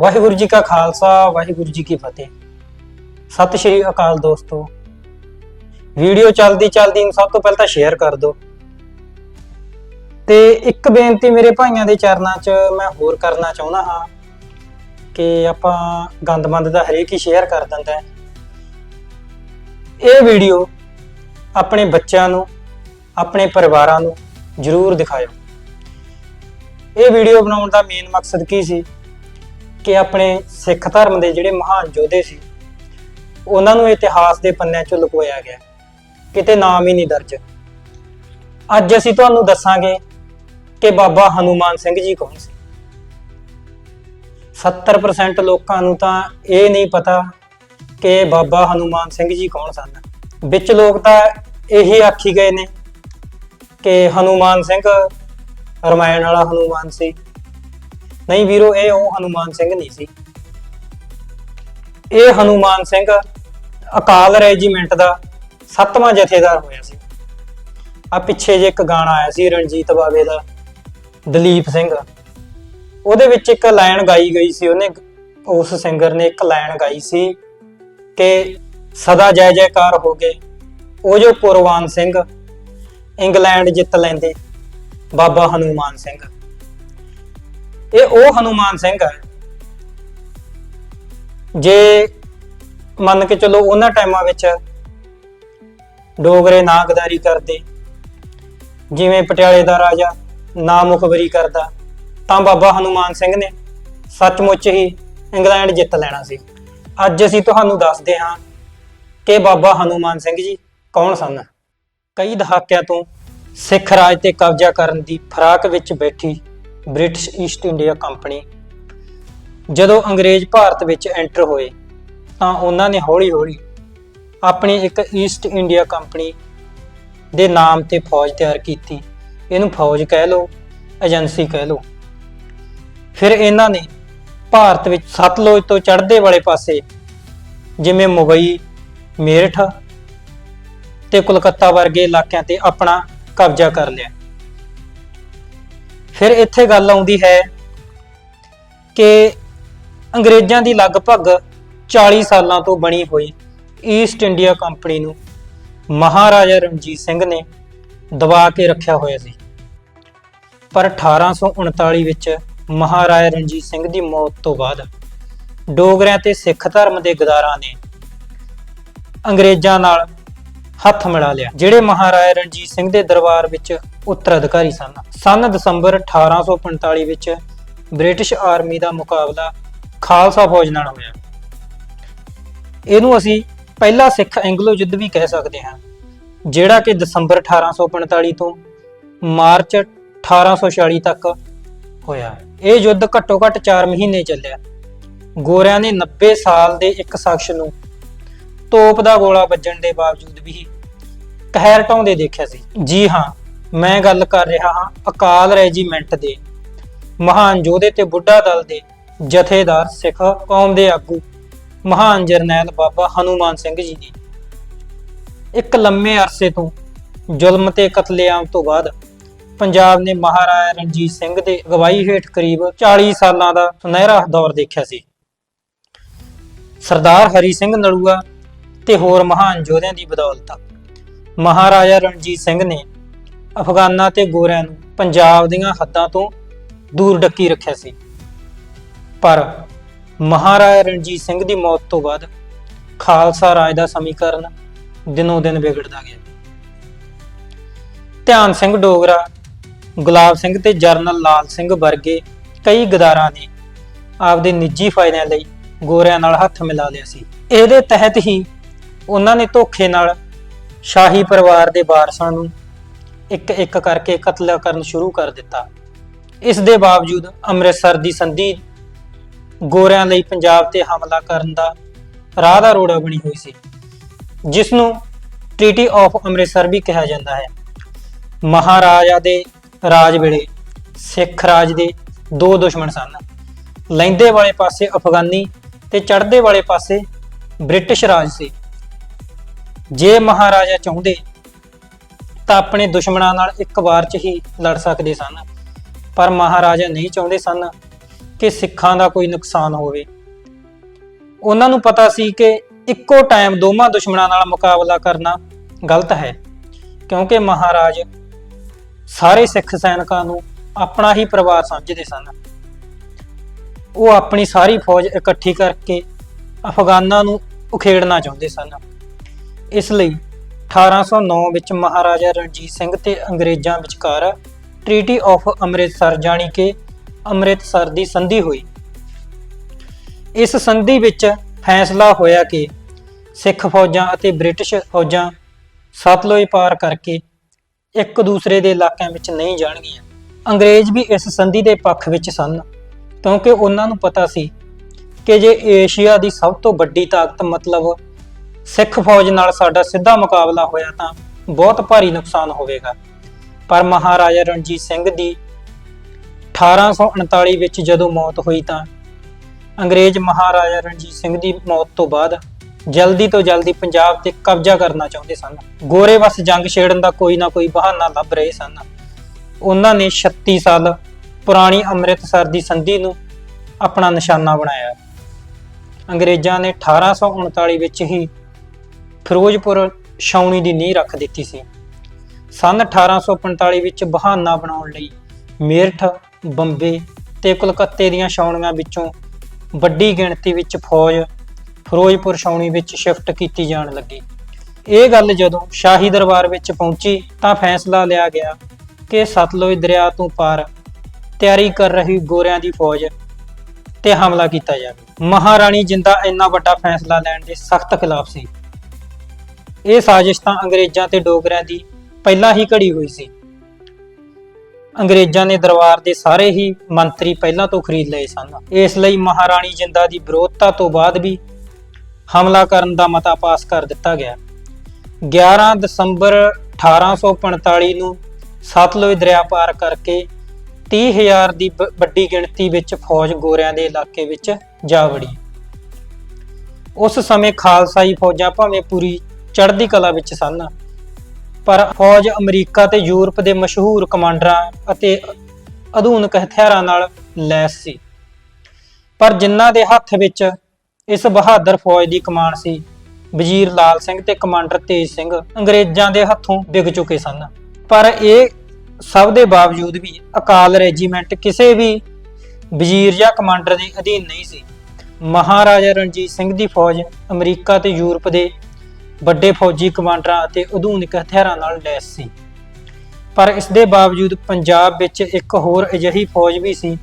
ਵਾਹਿਗੁਰੂ ਜੀ ਕਾ ਖਾਲਸਾ, ਵਾਹਿਗੁਰੂ ਜੀ ਕੀ ਫਤਿਹ। ਸਤਿ ਸ਼੍ਰੀ ਅਕਾਲ ਦੋਸਤੋ। ਵੀਡੀਓ ਚੱਲਦੀ ਚੱਲਦੀ ਨੂੰ ਸਭ ਤੋਂ ਪਹਿਲਾਂ ਤਾਂ ਸ਼ੇਅਰ ਕਰ ਦਿਓ। ਤੇ ਇੱਕ ਬੇਨਤੀ ਮੇਰੇ ਭਾਈਆਂ ਦੇ ਚਰਨਾਂ 'ਚ ਮੈਂ ਹੋਰ ਕਰਨਾ ਚਾਹੁੰਦਾ ਹਾਂ ਕਿ ਆਪਾਂ ਗੰਦਮੰਦ ਦਾ ਹਰੇਕ ਹੀ ਸ਼ੇਅਰ ਕਰ ਦਿੰਦਾ ਇਹ ਵੀਡੀਓ ਆਪਣੇ ਬੱਚਿਆਂ ਨੂੰ, ਆਪਣੇ ਪਰਿਵਾਰਾਂ ਨੂੰ ਜਰੂਰ ਦਿਖਾਇਓ। ਇਹ ਵੀਡੀਓ ਬਣਾਉਣ ਦਾ ਮੇਨ ਮਕਸਦ ਕੀ ਸੀ? ਕਿ ਆਪਣੇ ਸਿੱਖ ਧਰਮ ਦੇ ਜਿਹੜੇ ਮਹਾਨ ਯੋਧੇ ਸੀ, ਉਹਨਾਂ ਨੂੰ ਇਤਿਹਾਸ ਦੇ ਪੰਨਿਆਂ 'ਚੋਂ ਲੁਕੋਇਆ ਗਿਆ। ਕਿਤੇ ਨਾਮ ਹੀ ਨਹੀਂ ਦਰਜ। ਅੱਜ ਅਸੀਂ ਤੁਹਾਨੂੰ ਦੱਸਾਂਗੇ ਕਿ ਬਾਬਾ ਹਨੂਮਾਨ ਸਿੰਘ ਜੀ ਕੌਣ ਸੀ। 70% ਲੋਕਾਂ ਨੂੰ ਤਾਂ ਇਹ ਨਹੀਂ ਪਤਾ ਕਿ ਬਾਬਾ ਹਨੂਮਾਨ ਸਿੰਘ ਜੀ ਕੌਣ ਸਨ। ਵਿੱਚ ਲੋਕ ਤਾਂ ਇਹੀ ਆਖੀ ਗਏ ਨੇ ਕਿ ਹਨੂਮਾਨ ਸਿੰਘ, ਰਮਾਇਣ ਵਾਲਾ ਹਨੂਮਾਨ ਸੀ। ਨਹੀਂ ਵੀਰੋ, ਇਹ ਉਹ ਹਨੂਮਾਨ ਸਿੰਘ ਨਹੀਂ ਸੀ। ਇਹ ਹਨੂਮਾਨ ਸਿੰਘ ਅਕਾਲ ਰੈਜੀਮੈਂਟ ਦਾ ਸੱਤਵਾਂ ਜਥੇਦਾਰ ਹੋਇਆ ਸੀ। ਆ ਪਿੱਛੇ ਜੇ ਇੱਕ ਗਾਣਾ ਆਇਆ ਸੀ, ਰਣਜੀਤ ਬਾਵੇ ਦਾ, ਦਲੀਪ ਸਿੰਘ। ਉਹਦੇ ਵਿੱਚ ਇੱਕ ਲਾਈਨ ਗਾਈ ਗਈ ਸੀ ਉਹਨੇ, ਉਸ ਸਿੰਗਰ ਨੇ ਇੱਕ ਲਾਈਨ ਗਾਈ ਸੀ ਕਿ ਸਦਾ ਜੈ ਜੈਕਾਰ ਹੋ ਗਏ ਉਹ ਜੋ ਕੁਰਬਾਨ ਸਿੰਘ ਇੰਗਲੈਂਡ ਜਿੱਤ ਲੈਂਦੇ, ਬਾਬਾ ਹਨੂਮਾਨ ਸਿੰਘ। ਇਹ ਉਹ ਹਨੂਮਾਨ ਸਿੰਘ ਹੈ। ਜੇ ਮੰਨ ਕੇ ਚਲੋ ਉਹਨਾਂ ਟਾਈਮਾਂ ਵਿੱਚ ਡੋਗਰੇ ਨਾ ਗਦਾਰੀ ਕਰਦੇ, ਜਿਵੇਂ ਪਟਿਆਲੇ ਦਾ ਰਾਜਾ ਨਾ ਮੁਖਬਰੀ ਕਰਦਾ, ਤਾਂ ਬਾਬਾ ਹਨੂਮਾਨ ਸਿੰਘ ਨੇ ਸੱਚਮੁੱਚ ਹੀ ਇੰਗਲੈਂਡ ਜਿੱਤ ਲੈਣਾ ਸੀ। ਅੱਜ ਅਸੀਂ ਤੁਹਾਨੂੰ ਦੱਸਦੇ ਹਾਂ ਕਿ ਬਾਬਾ ਹਨੂਮਾਨ ਸਿੰਘ ਜੀ ਕੌਣ ਸਨ। ਕਈ ਦਹਾਕਿਆਂ ਤੋਂ ਸਿੱਖ ਰਾਜ ਤੇ ਕਬਜ਼ਾ ਕਰਨ ਦੀ ਫਰਾਕ ਵਿੱਚ ਬੈਠੀ ਬ੍ਰਿਟਿਸ਼ ਈਸਟ ਇੰਡੀਆ ਕੰਪਨੀ ਜਦੋਂ ਅੰਗਰੇਜ਼ ਭਾਰਤ ਵਿੱਚ ਐਂਟਰ ਹੋਏ ਤਾਂ ਉਹਨਾਂ ਨੇ ਹੌਲੀ-ਹੌਲੀ ਆਪਣੀ ਇੱਕ ਈਸਟ ਇੰਡੀਆ ਕੰਪਨੀ ਦੇ ਨਾਮ ਤੇ ਫੌਜ ਤਿਆਰ ਕੀਤੀ। ਇਹਨੂੰ ਫੌਜ ਕਹਿ ਲਓ, ਏਜੰਸੀ ਕਹਿ ਲਓ। ਫਿਰ ਇਹਨਾਂ ਨੇ ਭਾਰਤ ਵਿੱਚ ਸਤਲੁਜ ਤੋਂ ਚੜ੍ਹਦੇ ਵਾਲੇ ਪਾਸੇ ਜਿਵੇਂ ਮੁੰਬਈ, ਮੇਰਠ ਤੇ ਕੋਲਕਾਤਾ ਵਰਗੇ ਇਲਾਕਿਆਂ ਤੇ ਆਪਣਾ ਕਬਜ਼ਾ ਕਰ ਲਿਆ। ਫਿਰ ਇੱਥੇ ਗੱਲ ਆਉਂਦੀ ਹੈ ਕਿ ਅੰਗਰੇਜ਼ਾਂ ਦੀ ਲਗਭਗ 40 ਸਾਲਾਂ ਤੋਂ ਬਣੀ ਹੋਈ ਈਸਟ ਇੰਡੀਆ ਕੰਪਨੀ ਨੂੰ ਮਹਾਰਾਜਾ ਰਣਜੀਤ ਸਿੰਘ ਨੇ ਦਬਾ ਕੇ ਰੱਖਿਆ ਹੋਇਆ ਸੀ। ਪਰ 1839 ਵਿੱਚ ਮਹਾਰਾਜਾ ਰਣਜੀਤ ਸਿੰਘ ਦੀ ਮੌਤ ਤੋਂ ਬਾਅਦ ਡੋਗਰਿਆਂ ਤੇ ਸਿੱਖ ਧਰਮ ਦੇ ਗਦਾਰਾਂ ਨੇ ਅੰਗਰੇਜ਼ਾਂ ਨਾਲ ਹੱਥ ਮਿਲਾ ਲਿਆ। ਜਿਹੜੇ ਮਹਾਰਾਜਾ ਰਣਜੀਤ ਸਿੰਘ ਦੇ ਦਰਬਾਰ ਵਿੱਚ ਉੱਤਰਾਧਿਕਾਰੀ ਸਨ। ਸਨ ਦਸੰਬਰ 1845 ਵਿੱਚ ਬ੍ਰਿਟਿਸ਼ ਆਰਮੀ ਦਾ ਮੁਕਾਬਲਾ ਖਾਲਸਾ ਫੌਜ ਨਾਲ ਹੋਇਆ। ਇਹਨੂੰ ਅਸੀਂ ਪਹਿਲਾ ਸਿੱਖ ਐਂਗਲੋ ਯੁੱਧ ਵੀ ਕਹਿ ਸਕਦੇ ਹਾਂ, ਜਿਹੜਾ ਕਿ ਦਸੰਬਰ 1845 ਤੋਂ ਮਾਰਚ 1846 ਤੱਕ ਹੋਇਆ। ਇਹ ਯੁੱਧ ਘੱਟੋ ਘੱਟ 4 ਮਹੀਨੇ ਚੱਲਿਆ। ਗੋਰਿਆਂ ਨੇ 90 ਸਾਲ ਦੇ ਇੱਕ ਸ਼ਖਸ ਨੂੰ ਤੋਪ ਦਾ ਗੋਲਾ ਵੱਜਣ ਦੇ ਬਾਵਜੂਦ ਵੀ ਕਹਿਰ ਢਾਉਂਦੇ ਦੇਖਿਆ ਸੀ। ਜੀ ਹਾਂ, ਮੈਂ ਗੱਲ ਕਰ ਰਿਹਾ ਹਾਂ ਅਕਾਲ ਰੈਜੀਮੈਂਟ ਦੇ। ਮਹਾਨ ਯੋਧੇ ਤੇ ਬੁੱਢਾ ਦਲ ਦੇ ਜਥੇਦਾਰ ਸਿੱਖ ਕੌਮ ਦੇ ਆਗੂ ਮਹਾਨ ਜਰਨੈਲ ਬਾਬਾ ਹਨੂਮਾਨ ਸਿੰਘ ਜੀ ਦੀ। ਇੱਕ ਲੰਮੇ ਅਰਸੇ ਤੋਂ ਜ਼ੁਲਮ ਤੇ ਕਤਲੇਆਮ ਤੋਂ ਬਾਅਦ ਪੰਜਾਬ ਨੇ ਮਹਾਰਾਜਾ ਰਣਜੀਤ ਸਿੰਘ ਦੇ ਅਗਵਾਈ ਹੇਠ ਕਰੀਬ 40 ਸਾਲਾਂ ਦਾ ਸੁਨਹਿਰਾ ਦੌਰ ਦੇਖਿਆ ਸੀ। ਸਰਦਾਰ ਹਰੀ ਸਿੰਘ ਨਲੂਆ ਤੇ ਹੋਰ ਮਹਾਨ ਯੋਧਿਆਂ ਦੀ ਬਦੌਲਤ। ਮਹਾਰਾਜਾ ਰਣਜੀਤ ਸਿੰਘ ਨੇ ਅਫਗਾਨਾਂ ਤੇ ਗੋਰਿਆਂ ਨੂੰ ਪੰਜਾਬ ਦੀਆਂ ਹੱਦਾਂ ਤੋਂ ਦੂਰ ਡੱਕੀ ਰੱਖਿਆ ਸੀ। ਪਰ ਮਹਾਰਾਜਾ ਰਣਜੀਤ ਸਿੰਘ ਦੀ ਮੌਤ ਤੋਂ ਬਾਅਦ ਖਾਲਸਾ ਰਾਜ ਦਾ ਸਮੀਕਰਨ ਦਿਨੋਂ ਦਿਨ ਵਿਗੜਦਾ ਗਿਆ। ਧਿਆਨ ਸਿੰਘ ਡੋਗਰਾ, ਗੁਲਾਬ ਸਿੰਘ ਤੇ ਜਰਨਲ ਲਾਲ ਸਿੰਘ ਵਰਗੇ ਕਈ ਗਦਾਰਾਂ ਨੇ ਆਪਦੇ ਨਿੱਜੀ ਫਾਇਦਿਆਂ ਲਈ ਗੋਰਿਆਂ ਨਾਲ ਹੱਥ ਮਿਲਾ ਲਿਆ ਸੀ। ਇਹਦੇ ਤਹਿਤ ਹੀ ਉਹਨਾਂ ਨੇ ਧੋਖੇ ਨਾਲ ਸ਼ਾਹੀ ਪਰਿਵਾਰ ਦੇ ਵਾਰਸਾਂ ਨੂੰ ਇੱਕ ਇੱਕ ਕਰਕੇ ਕਤਲ ਕਰਨ ਸ਼ੁਰੂ ਕਰ ਦਿੱਤਾ। ਇਸ ਦੇ ਬਾਵਜੂਦ ਅੰਮ੍ਰਿਤਸਰ ਦੀ ਸੰਧੀ ਗੋਰਿਆਂ ਲਈ ਪੰਜਾਬ ਤੇ ਹਮਲਾ ਕਰਨ ਦਾ ਰਾਹ ਦਾ ਰੋੜਾ ਬਣੀ ਹੋਈ ਸੀ ਜਿਸ ਨੂੰ ਟ੍ਰੀਟੀ ਆਫ ਅੰਮ੍ਰਿਤਸਰ ਵੀ ਕਿਹਾ ਜਾਂਦਾ ਹੈ। ਮਹਾਰਾਜਾ ਦੇ ਰਾਜ ਵੇਲੇ ਸਿੱਖ ਰਾਜ ਦੇ ਦੋ ਦੁਸ਼ਮਣ ਸਨ। ਲੈਂਦੇ ਵਾਲੇ ਪਾਸੇ ਅਫਗਾਨੀ ਤੇ ਚੜ੍ਹਦੇ ਵਾਲੇ ਪਾਸੇ ਬ੍ਰਿਟਿਸ਼ ਰਾਜ ਸੀ। ਜੇ ਮਹਾਰਾਜਾ ਚਾਹੁੰਦੇ ਤਾਂ ਆਪਣੇ ਦੁਸ਼ਮਣਾਂ ਨਾਲ ਇੱਕ ਵਾਰ ਚ ਹੀ ਲੜ ਸਕਦੇ ਸਨ। ਪਰ ਮਹਾਰਾਜਾ ਨਹੀਂ ਚਾਹੁੰਦੇ ਸਨ ਕਿ ਸਿੱਖਾਂ ਦਾ ਕੋਈ ਨੁਕਸਾਨ ਹੋਵੇ। ਉਹਨਾਂ ਨੂੰ ਪਤਾ ਸੀ ਕਿ ਇੱਕੋ ਟਾਈਮ ਦੋਵਾਂ ਦੁਸ਼ਮਣਾਂ ਨਾਲ ਮੁਕਾਬਲਾ ਕਰਨਾ ਗਲਤ ਹੈ, ਕਿਉਂਕਿ ਮਹਾਰਾਜ ਸਾਰੇ ਸਿੱਖ ਸੈਨਿਕਾਂ ਨੂੰ ਆਪਣਾ ਹੀ ਪਰਿਵਾਰ ਸਮਝਦੇ ਸਨ। ਉਹ ਆਪਣੀ ਸਾਰੀ ਫੌਜ ਇਕੱਠੀ ਕਰਕੇ ਅਫਗਾਨਾਂ ਨੂੰ ਉਖੇੜਨਾ ਚਾਹੁੰਦੇ ਸਨ। ਇਸ ਲਈ 1809 ਵਿੱਚ ਮਹਾਰਾਜਾ ਰਣਜੀਤ ਸਿੰਘ ਤੇ ਅੰਗਰੇਜ਼ਾਂ ਵਿਚਕਾਰ ਟ੍ਰੀਟੀ ਆਫ ਅੰਮ੍ਰਿਤਸਰ ਜਾਣੀ ਕਿ ਅੰਮ੍ਰਿਤਸਰ ਦੀ ਸੰਧੀ ਹੋਈ। ਇਸ ਸੰਧੀ ਵਿੱਚ ਫੈਸਲਾ ਹੋਇਆ ਕਿ ਸਿੱਖ ਫੌਜਾਂ ਅਤੇ ਬ੍ਰਿਟਿਸ਼ ਫੌਜਾਂ ਸਤਲੁਜ ਪਾਰ ਕਰਕੇ ਇੱਕ ਦੂਸਰੇ ਦੇ ਇਲਾਕਿਆਂ ਵਿੱਚ ਨਹੀਂ ਜਾਣਗੀਆਂ। ਅੰਗਰੇਜ਼ ਵੀ ਇਸ ਸੰਧੀ ਦੇ ਪੱਖ ਵਿੱਚ ਸਨ, ਕਿਉਂਕਿ ਉਹਨਾਂ ਨੂੰ ਪਤਾ ਸੀ ਕਿ ਜੇ ਏਸ਼ੀਆ ਦੀ ਸਭ ਤੋਂ ਵੱਡੀ ਤਾਕਤ ਮਤਲਬ ਸਿੱਖ ਫੌਜ ਨਾਲ ਸਾਡਾ ਸਿੱਧਾ ਮੁਕਾਬਲਾ ਹੋਇਆ ਤਾਂ ਬਹੁਤ ਭਾਰੀ ਨੁਕਸਾਨ ਹੋਵੇਗਾ। ਪਰ ਮਹਾਰਾਜਾ ਰਣਜੀਤ ਸਿੰਘ ਦੀ 1839 ਵਿੱਚ ਜਦੋਂ ਮੌਤ ਹੋਈ ਤਾਂ ਅੰਗਰੇਜ਼ ਮਹਾਰਾਜਾ ਰਣਜੀਤ ਸਿੰਘ ਦੀ ਮੌਤ ਤੋਂ ਬਾਅਦ ਜਲਦੀ ਤੋਂ ਜਲਦੀ ਪੰਜਾਬ ਤੇ ਕਬਜ਼ਾ ਕਰਨਾ ਚਾਹੁੰਦੇ ਸਨ। ਗੋਰੇ ਵਸ ਜੰਗ ਛੇੜਨ ਦਾ ਕੋਈ ਨਾ ਕੋਈ ਬਹਾਨਾ ਲੱਭ ਰਹੇ ਸਨ। ਉਹਨਾਂ ਨੇ 36 ਸਾਲ ਪੁਰਾਣੀ ਅੰਮ੍ਰਿਤਸਰ ਦੀ ਸੰਧੀ ਨੂੰ ਆਪਣਾ ਨਿਸ਼ਾਨਾ ਬਣਾਇਆ। ਅੰਗਰੇਜ਼ਾਂ ਨੇ 1839 ਵਿੱਚ ਹੀ ਫਿਰੋਜ਼ਪੁਰ ਛਾਉਣੀ ਦੀ ਨੀਂਹ ਰੱਖ ਦਿੱਤੀ ਸੀ। ਸਨ 1845 ਵਿੱਚ ਬਹਾਨਾ ਬਣਾਉਣ ਲਈ ਮੇਰਠ, ਬੰਬੇ ਤੇ ਕਲਕੱਤੇ ਦੀਆਂ ਛਾਉਣੀਆਂ ਵਿੱਚੋਂ ਵੱਡੀ ਗਿਣਤੀ ਵਿੱਚ ਫੌਜ ਫਿਰੋਜ਼ਪੁਰ ਛਾਉਣੀ ਵਿੱਚ ਸ਼ਿਫਟ ਕੀਤੀ ਜਾਣ ਲੱਗੀ। ਇਹ ਗੱਲ ਜਦੋਂ ਸ਼ਾਹੀ ਦਰਬਾਰ ਵਿੱਚ ਪਹੁੰਚੀ ਤਾਂ ਫੈਸਲਾ ਲਿਆ ਗਿਆ ਕਿ ਸਤਲੁਜ ਦਰਿਆ ਤੋਂ ਪਾਰ ਤਿਆਰੀ ਕਰ ਰਹੀ ਗੋਰਿਆਂ ਦੀ ਫੌਜ ਤੇ ਹਮਲਾ ਕੀਤਾ ਜਾਵੇ। ਮਹਾਰਾਣੀ ਜਿੰਦਾ ਇੰਨਾ ਵੱਡਾ ਫੈਸਲਾ ਲੈਣ ਦੇ ਸਖਤ ਖਿਲਾਫ ਸੀ। ਇਹ ਸਾਜ਼ਿਸ਼ ਤਾਂ ਅੰਗਰੇਜ਼ਾਂ ਤੇ ਡੋਗਰਿਆਂ ਦੀ ਪਹਿਲਾਂ ਹੀ ਘੜੀ ਹੋਈ ਸੀ। ਅੰਗਰੇਜ਼ਾਂ ਨੇ ਦਰਬਾਰ ਦੇ ਸਾਰੇ ਹੀ ਮੰਤਰੀ ਪਹਿਲਾਂ ਤੋਂ ਖਰੀਦ ਲਏ ਸਨ। ਇਸ ਲਈ ਮਹਾਰਾਣੀ ਜਿੰਦਾ ਦੀ ਵਿਰੋਧਤਾ ਤੋਂ ਬਾਅਦ ਵੀ ਹਮਲਾ ਕਰਨ ਦਾ ਮਤਾ ਪਾਸ ਕਰ ਦਿੱਤਾ ਗਿਆ। 11 ਦਸੰਬਰ 1845 ਨੂੰ ਸਤਲੁਜ ਦਰਿਆ ਪਾਰ ਕਰਕੇ 30000 ਦੀ ਬ- ਵੱਡੀ ਗਿਣਤੀ ਵਿੱਚ ਫੌਜ ਗੋਰਿਆਂ ਦੇ ਇਲਾਕੇ ਵਿੱਚ ਜਾ ਵੜੀ। ਉਸ ਸਮੇਂ ਖਾਲਸਾਈ ਫੌਜਾਂ ਭਾਵੇਂ ਪੂਰੀ ਚੜ੍ਹਦੀ ਕਲਾ ਵਿੱਚ ਸਨ। ਪਰ ਫੌਜ ਅਮਰੀਕਾ ਤੇ ਯੂਰਪ ਦੇ ਮਸ਼ਹੂਰ ਕਮਾਂਡਰਾਂ ਅਤੇ ਆਧੁਨਿਕ ਹਥਿਆਰਾਂ ਨਾਲ ਲੈਸ ਸੀ। ਪਰ ਜਿਨ੍ਹਾਂ ਦੇ ਹੱਥ ਵਿੱਚ ਇਸ ਬਹਾਦਰ ਫੌਜ ਦੀ ਕਮਾਨ ਸੀ, ਵਜ਼ੀਰ ਲਾਲ ਸਿੰਘ ਤੇ ਕਮਾਂਡਰ ਤੇਜ ਸਿੰਘ ਅੰਗਰੇਜ਼ਾਂ ਦੇ ਹੱਥੋਂ ਵਿਗ ਚੁੱਕੇ ਸਨ। ਪਰ ਇਹ ਸਭ ਦੇ ਬਾਵਜੂਦ ਵੀ ਅਕਾਲ ਰੈਜੀਮੈਂਟ ਕਿਸੇ ਵੀ ਵਜ਼ੀਰ ਜਾਂ ਕਮਾਂਡਰ ਦੇ ਅਧੀਨ ਨਹੀਂ ਸੀ। ਮਹਾਰਾਜਾ ਰਣਜੀਤ ਸਿੰਘ ਦੀ ਫੌਜ ਅਮਰੀਕਾ ਤੇ ਯੂਰਪ ਦੇ ਵੱਡੇ ਫੌਜੀ ਕਮਾਂਡਰਾਂ ਅਤੇ ਆਧੁਨਿਕ ਹਥਿਆਰਾਂ ਨਾਲ ਲੈਸ ਸੀ। ਪਰ ਇਸ ਦੇ ਬਾਵਜੂਦ ਪੰਜਾਬ ਵਿੱਚ ਇੱਕ ਹੋਰ ਅਜਿਹੀ ਫੌਜ ਵੀ ਸੀ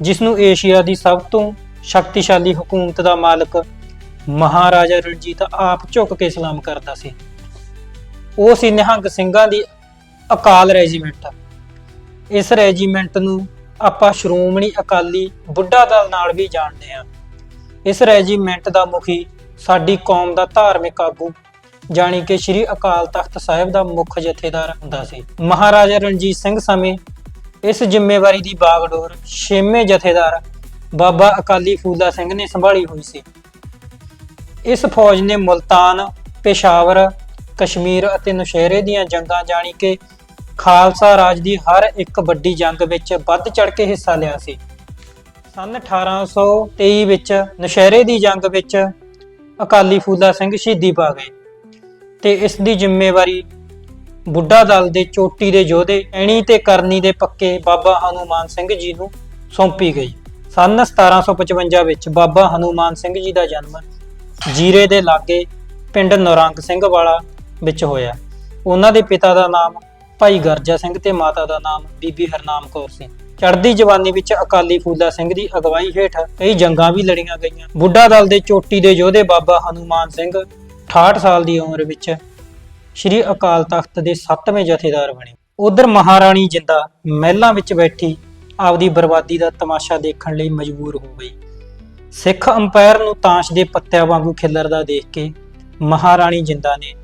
ਜਿਸ ਨੂੰ ਏਸ਼ੀਆ ਦੀ ਸਭ ਤੋਂ ਸ਼ਕਤੀਸ਼ਾਲੀ ਹਕੂਮਤ ਦਾ ਮਾਲਕ ਮਹਾਰਾਜਾ ਰਣਜੀਤ ਆਪ ਝੁਕ ਕੇ ਸਲਾਮ ਕਰਦਾ ਸੀ। ਉਹ ਸੀ ਨਿਹੰਗ ਸਿੰਘਾਂ ਦੀ ਅਕਾਲ ਰੈਜੀਮੈਂਟ। ਇਸ ਰੈਜੀਮੈਂਟ ਨੂੰ ਆਪਾਂ ਸ਼੍ਰੋਮਣੀ ਅਕਾਲੀ ਬੁੱਢਾ ਦਲ ਨਾਲ ਵੀ ਜਾਣਦੇ ਹਾਂ। ਇਸ ਰੈਜੀਮੈਂਟ ਦਾ ਮੁਖੀ ਸਾਡੀ ਕੌਮ ਦਾ ਧਾਰਮਿਕ ਆਗੂ, ਜਾਣੀ ਕਿ ਸ੍ਰੀ ਅਕਾਲ ਤਖਤ ਸਾਹਿਬ ਦਾ ਮੁੱਖ ਜਥੇਦਾਰ ਹੁੰਦਾ ਸੀ। ਮਹਾਰਾਜਾ ਰਣਜੀਤ ਸਿੰਘ ਸਮੇਂ ਇਸ ਜ਼ਿੰਮੇਵਾਰੀ ਦੀ ਬਾਗਡੋਰ ਛੇਵੇਂ ਜਥੇਦਾਰ ਬਾਬਾ ਅਕਾਲੀ ਫੂਲਾ ਸਿੰਘ ਨੇ ਸੰਭਾਲੀ ਹੋਈ ਸੀ। ਇਸ ਫੌਜ ਨੇ ਮੁਲਤਾਨ, ਪੇਸ਼ਾਵਰ, ਕਸ਼ਮੀਰ ਅਤੇ ਨੁਸ਼ਹਿਰੇ ਦੀਆਂ ਜੰਗਾਂ, ਜਾਣੀ ਕਿ ਖਾਲਸਾ ਰਾਜ ਦੀ ਹਰ ਇੱਕ ਵੱਡੀ ਜੰਗ ਵਿੱਚ ਵੱਧ ਚੜ ਕੇ ਹਿੱਸਾ ਲਿਆ ਸੀ। ਸਨ 1823 ਵਿੱਚ ਨੁਸ਼ਹਿਰੇ ਦੀ ਜੰਗ ਵਿੱਚ ਅਕਾਲੀ ਫੂਲਾ ਸਿੰਘ ਸ਼ਹੀਦੀ ਪਾ ਗਏ। ਤੇ ਇਸ ਦੀ ਜ਼ਿੰਮੇਵਾਰੀ ਬੁੱਢਾ ਦਲ ਦੇ ਚੋਟੀ ਦੇ ਯੋਧੇ ਐਣੀ ਤੇ ਕਰਨੀ ਦੇ ਪੱਕੇ ਬਾਬਾ ਹਨੂਮਾਨ ਸਿੰਘ ਜੀ ਨੂੰ ਸੌਂਪੀ ਗਈ। ਸਨ 1755 ਵਿੱਚ ਬਾਬਾ ਹਨੂਮਾਨ ਸਿੰਘ ਜੀ ਦਾ ਜਨਮ ਜੀਰੇ ਦੇ ਲਾਗੇ ਪਿੰਡ ਨੌਰੰਗ ਸਿੰਘ ਵਾਲਾ ਵਿੱਚ ਹੋਇਆ। ਉਹਨਾਂ ਦੇ ਪਿਤਾ ਦਾ ਨਾਮ ਭਾਈ ਗਰਜਾ ਸਿੰਘ ਤੇ ਮਾਤਾ ਦਾ ਨਾਮ ਬੀਬੀ ਹਰਨਾਮ ਕੌਰ ਸੀ। ਚੜ੍ਹਦੀ ਜਵਾਨੀ ਵਿੱਚ ਅਕਾਲੀ ਫੂਲਾ ਸਿੰਘ ਦੀ ਅਗਵਾਈ ਹੇਠ ਕਈ ਜੰਗਾਂ ਵੀ ਲੜੀਆਂ ਗਈਆਂ। ਬੁੱਢਾ ਦਲ ਦੇ ਚੋਟੀ ਦੇ ਯੋਧੇ ਬਾਬਾ ਹਨੂਮਾਨ ਸਿੰਘ 68 ਸਾਲ ਦੀ ਉਮਰ ਵਿੱਚ ਸ਼੍ਰੀ ਅਕਾਲ ਤਖਤ ਦੇ 7ਵੇਂ ਜਥੇਦਾਰ ਬਣੇ। ਉਧਰ ਮਹਾਰਾਣੀ ਜਿੰਦਾ ਮਹਿਲਾਂ ਵਿੱਚ ਬੈਠੀ ਆਪਦੀ ਬਰਬਾਦੀ ਦਾ ਤਮਾਸ਼ਾ ਦੇਖਣ ਲਈ ਮਜਬੂਰ ਹੋ ਗਈ। ਸਿੱਖ ਅੰਪਾਇਰ ਨੂੰ ਤਾਸ਼ ਦੇ ਪੱਤਿਆਂ ਵਾਂਗੂ ਖਿਲਰਦਾ ਦੇਖ ਕੇ ਮਹਾਰਾਣੀ ਜਿੰਦਾ ਨੇ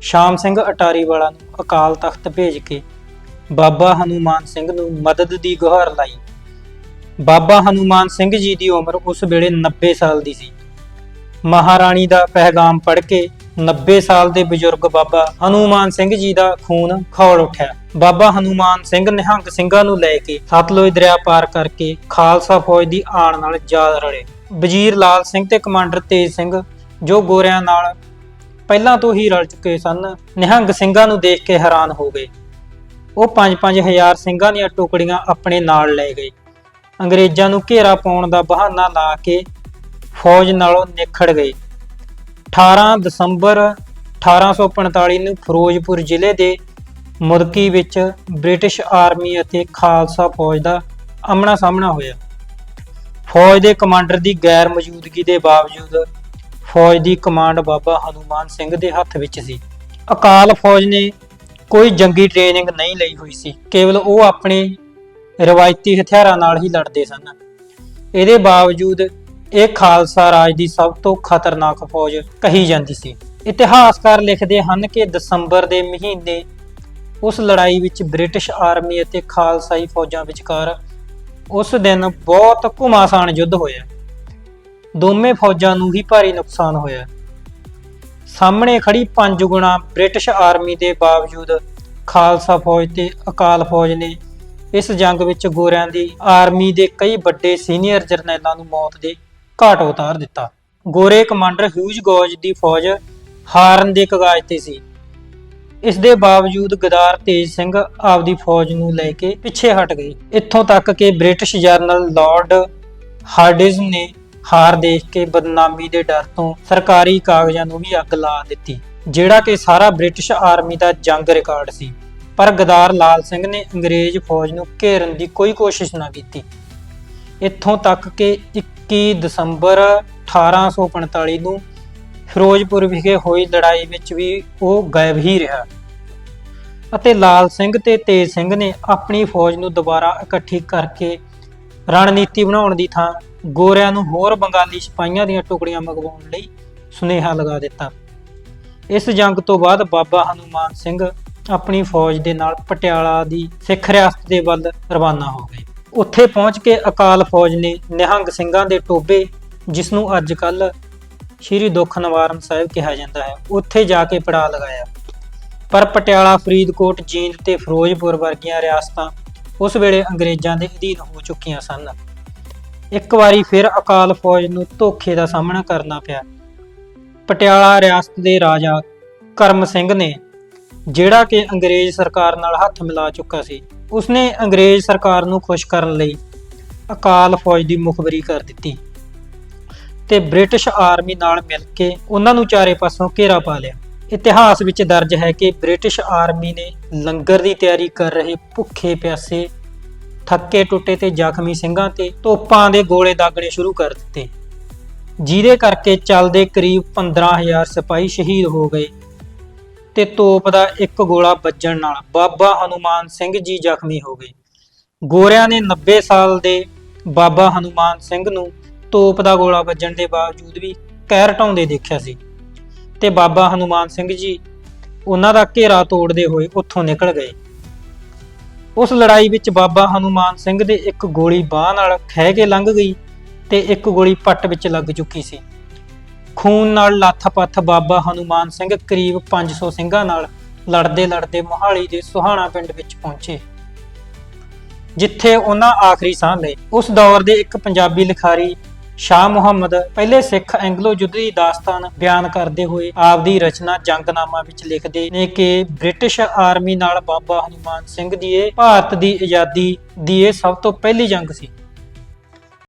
ਸ਼ਾਮ ਸਿੰਘ ਅਟਾਰੀ ਵਾਲਾ ਨੂੰ ਅਕਾਲ ਤਖਤ ਭੇਜ ਕੇ ਬਾਬਾ ਹਨੂਮਾਨ ਸਿੰਘ ਨੂੰ ਮਦਦ ਦੀ ਗੁਹਾਰ ਲਾਈ। ਬਾਬਾ ਹਨੂਮਾਨ ਸਿੰਘ ਜੀ ਦੀ ਉਮਰ ਉਸ ਵੇਲੇ 90 ਸਾਲ ਦੀ ਸੀ। ਮਹਾਰਾਣੀ ਦਾ ਪੈਗਾਮ ਪੜ੍ਹ ਕੇ 90 ਸਾਲ ਦੇ ਬਜ਼ੁਰਗ ਬਾਬਾ ਹਨੂਮਾਨ ਸਿੰਘ ਜੀ ਦਾ ਖੂਨ ਖੌਲ ਉੱਠਿਆ। ਬਾਬਾ ਹਨੂਮਾਨ ਸਿੰਘ ਨਿਹੰਗ ਸਿੰਘਾਂ ਨੂੰ ਲੈ ਕੇ ਸਤਲੁਜ ਦਰਿਆ ਪਾਰ ਕਰਕੇ ਖਾਲਸਾ ਫੌਜ ਦੀ ਆਣ ਨਾਲ ਜਾ ਰਲੇ। ਵਜ਼ੀਰ ਲਾਲ ਸਿੰਘ ਤੇ ਕਮਾਂਡਰ ਤੇਜ ਸਿੰਘ, ਜੋ ਗੋਰਿਆਂ ਨਾਲ ਪਹਿਲਾਂ ਤੋਂ ਹੀ ਰਲ ਚੁੱਕੇ ਸਨ, ਨਿਹੰਗ ਸਿੰਘਾਂ ਨੂੰ ਦੇਖ ਕੇ ਹੈਰਾਨ ਹੋ ਗਏ। ਉਹ 5-5000 ਸਿੰਘਾਂ ਦੀਆਂ ਟੁਕੜੀਆਂ ਆਪਣੇ ਨਾਲ ਲੈ ਗਏ। ਅੰਗਰੇਜ਼ਾਂ ਨੂੰ ਘੇਰਾ ਪਾਉਣ ਦਾ ਬਹਾਨਾ ਲਾ ਕੇ ਫੌਜ ਨਾਲੋਂ ਨਿਖੜ ਗਏ। 18 ਦਸੰਬਰ 1845 ਨੂੰ ਫਿਰੋਜ਼ਪੁਰ ਜ਼ਿਲ੍ਹੇ ਦੇ ਮੁਦਕੀ ਵਿੱਚ ਬ੍ਰਿਟਿਸ਼ ਆਰਮੀ ਅਤੇ ਖਾਲਸਾ ਫੌਜ ਦਾ ਆਮਣਾ ਸਾਹਮਣਾ ਹੋਇਆ। ਫੌਜ ਦੇ ਕਮਾਂਡਰ ਦੀ ਗੈਰ ਮੌਜੂਦਗੀ ਦੇ ਬਾਵਜੂਦ ਫੌਜ ਦੀ ਕਮਾਂਡ ਬਾਬਾ ਹਨੂਮਾਨ ਸਿੰਘ ਦੇ ਹੱਥ ਵਿੱਚ ਸੀ। ਅਕਾਲ ਫੌਜ ਨੇ ਕੋਈ ਜੰਗੀ ਟ੍ਰੇਨਿੰਗ ਨਹੀਂ ਲਈ ਹੋਈ ਸੀ। ਕੇਵਲ ਉਹ ਆਪਣੇ ਰਵਾਇਤੀ ਹਥਿਆਰਾਂ ਨਾਲ ਹੀ ਲੜਦੇ ਸਨ। ਇਹਦੇ ਬਾਵਜੂਦ ਇਹ ਖਾਲਸਾ ਰਾਜ ਦੀ ਸਭ ਤੋਂ ਖਤਰਨਾਕ ਫੌਜ ਕਹੀ ਜਾਂਦੀ ਸੀ। ਇਤਿਹਾਸਕਾਰ ਲਿਖਦੇ ਹਨ ਕਿ ਦਸੰਬਰ ਦੇ ਮਹੀਨੇ ਉਸ ਲੜਾਈ ਵਿੱਚ ਬ੍ਰਿਟਿਸ਼ ਆਰਮੀ ਅਤੇ ਖਾਲਸਾਈ ਫੌਜਾਂ ਵਿਚਕਾਰ ਉਸ ਦਿਨ ਬਹੁਤ ਘੁਮਾਸਾਨ ਯੁੱਧ ਹੋਇਆ। ਦੋਵੇਂ ਫੌਜਾਂ ਨੂੰ ਹੀ ਭਾਰੀ ਨੁਕਸਾਨ ਹੋਇਆ। ਸਾਹਮਣੇ ਖੜੀ ਪੰਜ ਗੁਣਾ ਬ੍ਰਿਟਿਸ਼ ਆਰਮੀ ਦੇ ਬਾਵਜੂਦ ਖਾਲਸਾ ਫੌਜ ਤੇ ਅਕਾਲ ਫੌਜ ਨੇ ਇਸ ਜੰਗ ਵਿੱਚ ਗੋਰਿਆਂ ਦੀ ਆਰਮੀ ਦੇ ਕਈ ਵੱਡੇ ਸੀਨੀਅਰ ਜਰਨੈਲਾਂ ਨੂੰ ਮੌਤ ਦੇ ਘਾਟ ਉਤਾਰ ਦਿੱਤਾ। ਗੋਰੇ ਕਮਾਂਡਰ ਹਿਊਜ ਗੌਜ ਦੀ ਫੌਜ ਹਾਰਨ ਦੇ ਕਗਾਜ ਤੇ ਸੀ। ਇਸ ਦੇ ਬਾਵਜੂਦ ਗਦਾਰ ਤੇਜ ਸਿੰਘ ਆਪਦੀ ਫੌਜ ਨੂੰ ਲੈ ਕੇ ਪਿੱਛੇ ਹਟ ਗਏ। ਇੱਥੋਂ ਤੱਕ ਕਿ ਬ੍ਰਿਟਿਸ਼ ਜਨਰਲ ਲਾਰਡ ਹਾਰਡਿਸ ਨੇ ਹਾਰ ਦੇਖ ਕੇ ਬਦਨਾਮੀ ਦੇ ਡਰ ਤੋਂ ਸਰਕਾਰੀ ਕਾਗਜ਼ਾਂ ਨੂੰ ਵੀ ਅੱਗ ਲਾ ਦਿੱਤੀ, ਜਿਹੜਾ ਕਿ ਸਾਰਾ ਬ੍ਰਿਟਿਸ਼ ਆਰਮੀ ਦਾ ਜੰਗ ਰਿਕਾਰਡ ਸੀ। ਪਰ ਗਦਾਰ ਲਾਲ ਸਿੰਘ ਨੇ ਅੰਗਰੇਜ਼ ਫੌਜ ਨੂੰ ਘੇਰਨ ਦੀ ਕੋਈ ਕੋਸ਼ਿਸ਼ ਨਾ ਕੀਤੀ। ਇੱਥੋਂ ਤੱਕ ਕਿ 21 ਦਸੰਬਰ 1845 ਨੂੰ ਫਿਰੋਜ਼ਪੁਰ ਵਿਖੇ ਹੋਈ ਲੜਾਈ ਵਿੱਚ ਵੀ ਉਹ ਗਾਇਬ ਹੀ ਰਿਹਾ। ਅਤੇ ਲਾਲ ਸਿੰਘ ਤੇ ਤੇਜ ਸਿੰਘ ਨੇ ਆਪਣੀ ਫੌਜ ਨੂੰ ਦੁਬਾਰਾ ਇਕੱਠੀ ਕਰਕੇ ਰਣਨੀਤੀ ਬਣਾਉਣ ਦੀ ਥਾਂ ਗੋਰਿਆਂ ਨੂੰ ਹੋਰ ਬੰਗਾਲੀ ਸਿਪਾਹੀਆਂ ਦੀਆਂ ਟੁਕੜੀਆਂ ਮੰਗਵਾਉਣ ਲਈ ਸੁਨੇਹਾ ਲਗਾ ਦਿੱਤਾ। ਇਸ ਜੰਗ ਤੋਂ ਬਾਅਦ ਬਾਬਾ ਹਨੂਮਾਨ ਸਿੰਘ ਆਪਣੀ ਫੌਜ ਦੇ ਨਾਲ ਪਟਿਆਲਾ ਦੀ ਸਿੱਖ ਰਿਆਸਤ ਦੇ ਵੱਲ ਰਵਾਨਾ ਹੋ ਗਏ। ਉੱਥੇ ਪਹੁੰਚ ਕੇ ਅਕਾਲ ਫੌਜ ਨੇ ਨਿਹੰਗ ਸਿੰਘਾਂ ਦੇ ਟੋਬੇ ਜਿਸ ਨੂੰ ਅੱਜ ਕੱਲ ਸ਼੍ਰੀ ਦੁੱਖ ਨਿਵਾਰਨ ਸਾਹਿਬ ਕਿਹਾ ਜਾਂਦਾ ਹੈ, ਉੱਥੇ ਜਾ ਕੇ ਪੜਾ ਲਗਾਇਆ। ਪਰ ਪਟਿਆਲਾ, ਫਰੀਦਕੋਟ, ਜੀਂਦ ਤੇ ਫਿਰੋਜ਼ਪੁਰ ਵਰਗੀਆਂ ਰਿਆਸਤਾਂ ਉਸ ਵੇਲੇ ਅੰਗਰੇਜ਼ਾਂ ਦੇ ਅਧੀਨ ਹੋ ਚੁੱਕੀਆਂ ਸਨ। ਇੱਕ ਵਾਰੀ ਫਿਰ ਅਕਾਲ ਫੌਜ ਨੂੰ ਧੋਖੇ ਦਾ ਸਾਹਮਣਾ ਕਰਨਾ ਪਿਆ। ਪਟਿਆਲਾ ਰਿਆਸਤ ਦੇ ਰਾਜਾ ਕਰਮ ਸਿੰਘ ਨੇ, ਜਿਹੜਾ ਕਿ ਅੰਗਰੇਜ਼ ਸਰਕਾਰ ਨਾਲ ਹੱਥ ਮਿਲਾ ਚੁੱਕਾ ਸੀ, ਉਸਨੇ ਅੰਗਰੇਜ਼ ਸਰਕਾਰ ਨੂੰ ਖੁਸ਼ ਕਰਨ ਲਈ ਅਕਾਲ ਫੌਜ ਦੀ ਮੁਖਬਰੀ ਕਰ ਦਿੱਤੀ ਤੇ ਬ੍ਰਿਟਿਸ਼ ਆਰਮੀ ਨਾਲ ਮਿਲ ਕੇ ਉਹਨਾਂ ਨੂੰ ਚਾਰੇ ਪਾਸੋਂ ਘੇਰਾ ਪਾ ਲਿਆ। ਇਤਿਹਾਸ ਵਿੱਚ ਦਰਜ ਹੈ ਕਿ ਬ੍ਰਿਟਿਸ਼ ਆਰਮੀ ਨੇ ਲੰਗਰ ਦੀ ਤਿਆਰੀ ਕਰ ਰਹੇ ਭੁੱਖੇ ਪਿਆਸੇ ਥੱਕੇ ਟੁੱਟੇ ਤੇ ਜ਼ਖਮੀ ਸਿੰਘਾਂ ਤੇ ਤੋਪਾਂ ਦੇ ਗੋਲੇ ਦਾਗਣੇ ਸ਼ੁਰੂ ਕਰ ਦਿੱਤੇ। ਜਿਹਦੇ ਕਰਕੇ ਚੱਲਦੇ ਕਰੀਬ 15000 ਸਿਪਾਹੀ ਸ਼ਹੀਦ ਹੋ ਗਏ ਤੇ ਤੋਪ ਦਾ ਇੱਕ ਗੋਲਾ ਵੱਜਣ ਨਾਲ ਬਾਬਾ ਹਨੂਮਾਨ ਸਿੰਘ ਜੀ ਜ਼ਖਮੀ ਹੋ ਗਏ। ਗੋਰਿਆਂ ਨੇ 90 ਸਾਲ ਦੇ ਬਾਬਾ ਹਨੂਮਾਨ ਸਿੰਘ ਨੂੰ ਤੋਪ ਦਾ ਗੋਲਾ ਵੱਜਣ ਦੇ ਬਾਵਜੂਦ ਵੀ ਕਹਿਰ ਢਾਉਂਦੇ ਦੇਖਿਆ ਸੀ ਤੇ ਬਾਬਾ ਹਨੂਮਾਨ ਸਿੰਘ ਜੀ ਉਹਨਾਂ ਦਾ ਘੇਰਾ ਤੋੜਦੇ ਹੋਏ ਉੱਥੋਂ ਨਿਕਲ ਗਏ। ਉਸ ਲੜਾਈ ਵਿੱਚ ਬਾਬਾ ਹਨੂਮਾਨ ਸਿੰਘ ਦੇ ਇੱਕ ਗੋਲੀ ਬਾਹ ਨਾਲ ਖਹਿ ਕੇ ਲੰਘ ਗਈ ਤੇ ਇੱਕ ਗੋਲੀ ਪੱਟ ਵਿੱਚ ਲੱਗ ਚੁੱਕੀ ਸੀ। ਖੂਨ ਨਾਲ ਲੱਥ-ਪੱਥ ਬਾਬਾ ਹਨੂਮਾਨ ਸਿੰਘ ਕਰੀਬ 500 ਸਿੰਘਾਂ ਨਾਲ ਲੜਦੇ ਲੜਦੇ ਮੋਹਾਲੀ ਦੇ ਸੁਹਾਣਾ ਪਿੰਡ ਵਿੱਚ ਪਹੁੰਚੇ। ਜਿੱਥੇ ਉਹਨਾਂ ਆਖਰੀ ਸਾਹ ਲਏ। ਉਸ ਦੌਰ ਦੇ ਇੱਕ ਪੰਜਾਬੀ ਲਿਖਾਰੀ ਸ਼ਾਹ ਮੁਹੰਮਦ ਪਹਿਲੇ ਸਿੱਖ ਐਂਗਲੋ ਯੁੱਧ ਦੀ ਦਾਸਤਾਨ ਬਿਆਨ ਕਰਦੇ ਹੋਏ ਆਪਦੀ ਰਚਨਾ ਜੰਗਨਾਮਾ ਵਿੱਚ ਲਿਖਦੇ ਨੇ ਕਿ ਬ੍ਰਿਟਿਸ਼ ਆਰਮੀ ਨਾਲ ਬਾਬਾ ਹਨੂਮਾਨ ਸਿੰਘ ਦੀ ਇਹ ਭਾਰਤ ਦੀ ਆਜ਼ਾਦੀ ਦੀ ਇਹ ਸਭ ਤੋਂ ਪਹਿਲੀ ਜੰਗ ਸੀ।